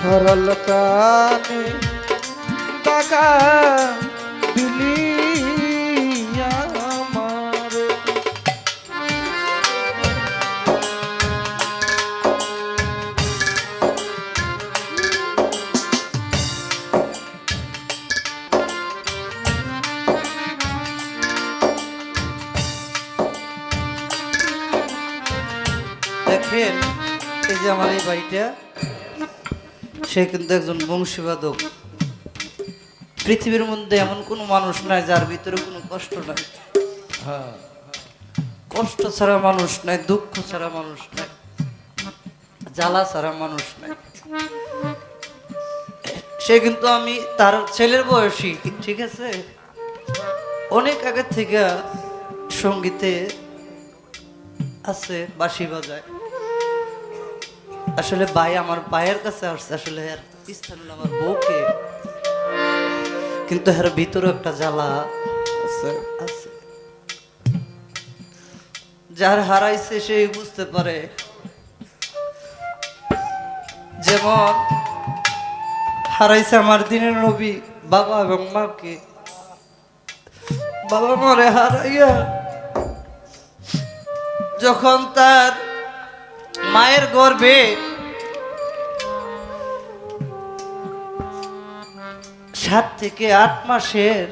সরল প্রাণে দাগা দিলি আমার। দেখেন এই যে আমার এই বাড়িটা সে কিন্তু একজন বংশীবাদক। পৃথিবীর মধ্যে এমন কোনো মানুষ নাই যার ভিতরে কোনো কষ্ট নাই। হ্যাঁ। কষ্ট ছাড়া মানুষ নাই দুঃখ ছাড়া মানুষ নাই জ্বালা ছাড়া মানুষ নাই। সে কিন্তু আমি তার ছেলের বয়সী ঠিক আছে? অনেক আগে থেকে সঙ্গীতে আছে বাঁশি বাজায়। আসলে ভাই আমার পায়ের কাছে আসছে, আসলে এর হলো আমার বউকে। কিন্তু এর ভিতরে একটা জ্বালা আছে আছে। যার হারাইছে সেই বুঝতে পারে। যেমন হারাইছে আমার দিনের নবী বাবা এবং মাকে। বাবা মরে হারাইয়া যখন তার মায়ের গর্ভে সাত থেকে আট মাসের,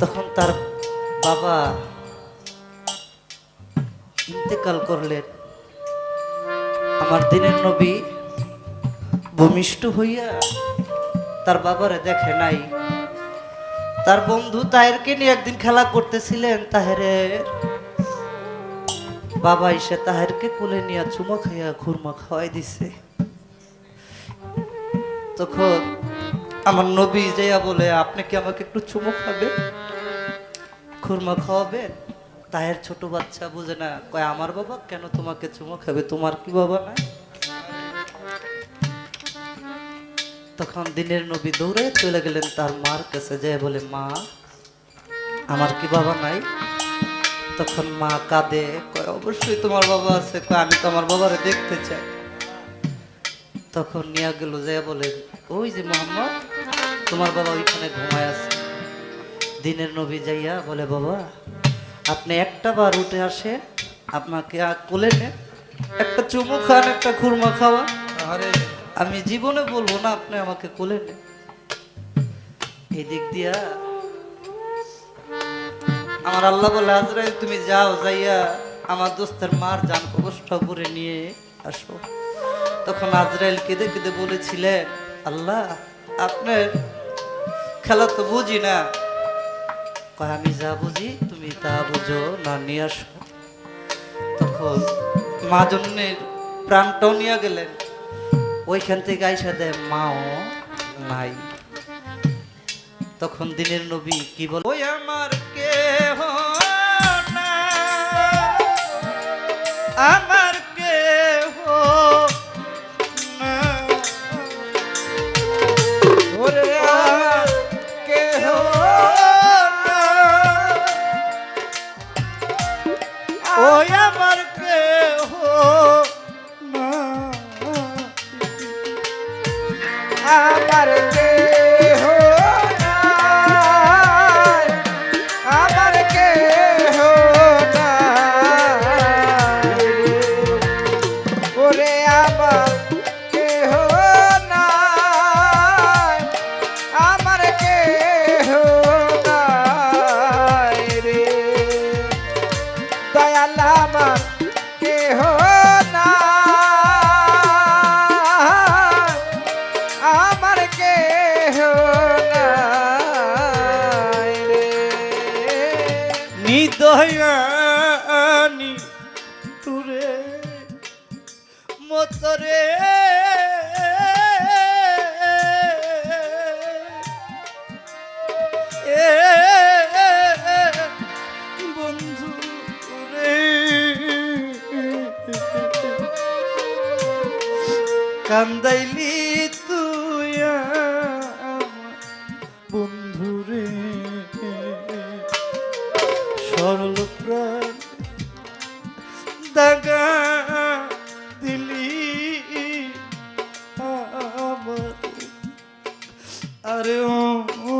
তখন তার বাবা ইন্তেকাল করলেন। আমার দিনের নবী ভূমিষ্ঠ হইয়া তার বাবারে দেখে নাই। তার বন্ধু তাহেরকে নিয়ে একদিন খেলা করতেছিলেন তাহেরে বাবা এসে তাহেরকে কোলে নিয়ে চুমো খাইয়া খুরমা খাওয়াই দিছে। তখন আমার নবী যাইয়া বলে, আপনি কি আমাকে একটু চুমো খাবেন খুরমা খাওয়াবেন তাহের ছোট বাচ্চা বুঝে না। কয়, আমার বাবা কেন তোমাকে চুমো খাবে? তোমার কি বাবা নাই? তখন দিনের নবী দৌড়ে চলে গেলেন তার মার কাছে, যায় বলে, মা, আমার কি বাবা নাই? তখন মা কাঁদে, কয়, অবশ্যই তোমার বাবা আছে। কয়, আমি তো আমার বাবারে দেখতে চাই। তখন নিয়ে গেল যে বলে, ওই যে মোহাম্মদ তোমার বাবা ওইখানে ঘুমায় আছে। দিনের নবী যাইয়া বলে বাবা আপনি একটা বার উঠে আসে আপনাকে কোলে নেন একটা চুমু খান একটা খুরমা খাওয়া আরে। আমি জীবনে বলব না আপনি আমাকে কোলে নেন এই দিক দিয়া আমার আল্লাহ বলে আজরাইল তুমি যাও যাইয়া আমার দোস্তের মার যান কষ্ট করে নিয়ে আসো। তখন আজরাইল কেঁদে কেঁদে বলেছিলেন আল্লাহ আপনার খেলা তো বুঝি না। আমি যা বুঝি, তুমি তা বুঝো। না, নিয়ে আসো। তখন মা জন্যের প্রাণটাও নিয়ে গেলেন। ওইখান থেকে আইসা দেয়, মাও নাই। তখন দিনের নবী কি বল, ওই আমার কে আমার কে ওরে আমার বন্ধুরে। সরল প্রাণ দাগা দিলি আরে ও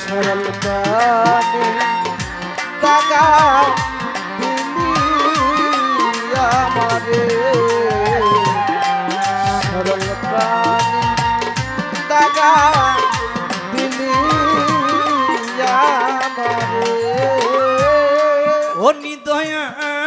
সরল প্রাণ দাগা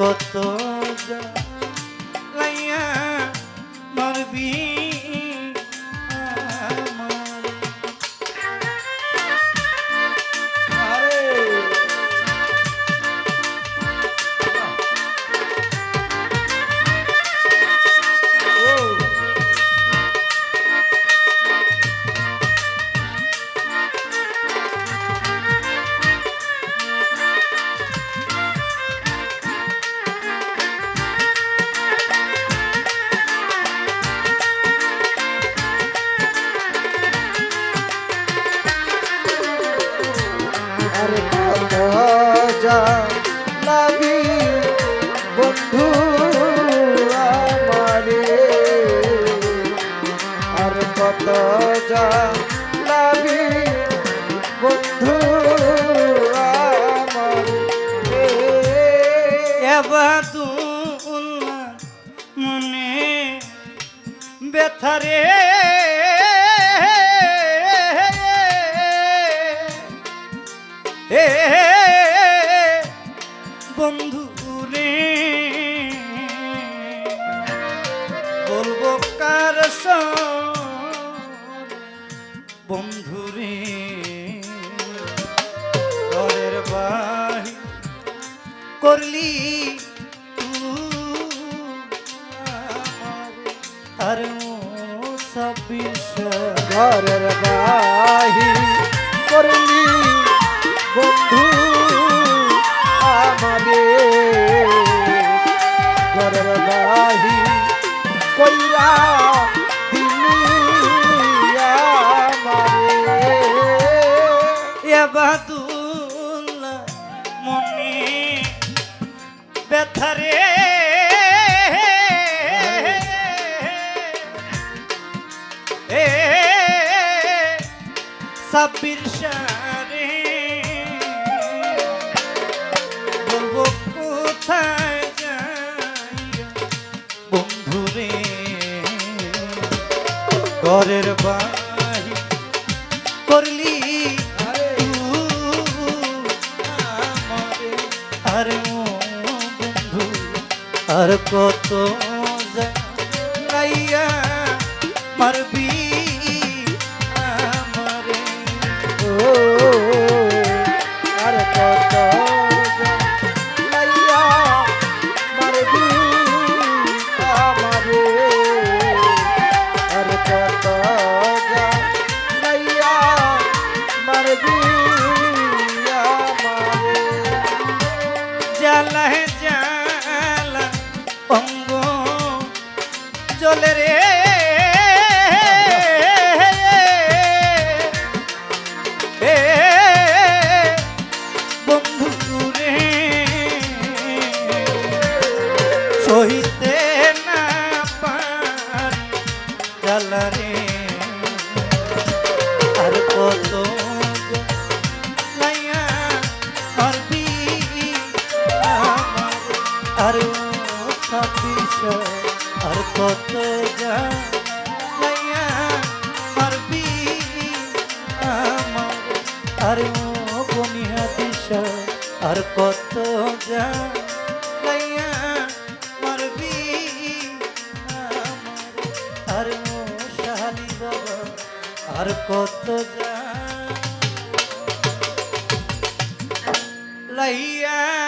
কত লাইয়া মারবি জানাবি বন্ধু আমারে আর কত জানাবি বন্ধু আমারে এবাদুল্লাহ মনে ব্যথারে এ বন্ধু বলব কার বন্ধুরে ঘরের বাহি করলি আর ছাব্বিশ ঘরের বাহি ব্যথারে এ সাব্বির সারে বলব কোথায় বন্ধুরে ঘরের বাড়ি আর কত সহিতে না পার। জ্বালা আর কত আর আর কত যা লাইয়া আমার। আর বনিয়া দিশা আর কত যা আর কত যা লাই লাগাইয়া মারবি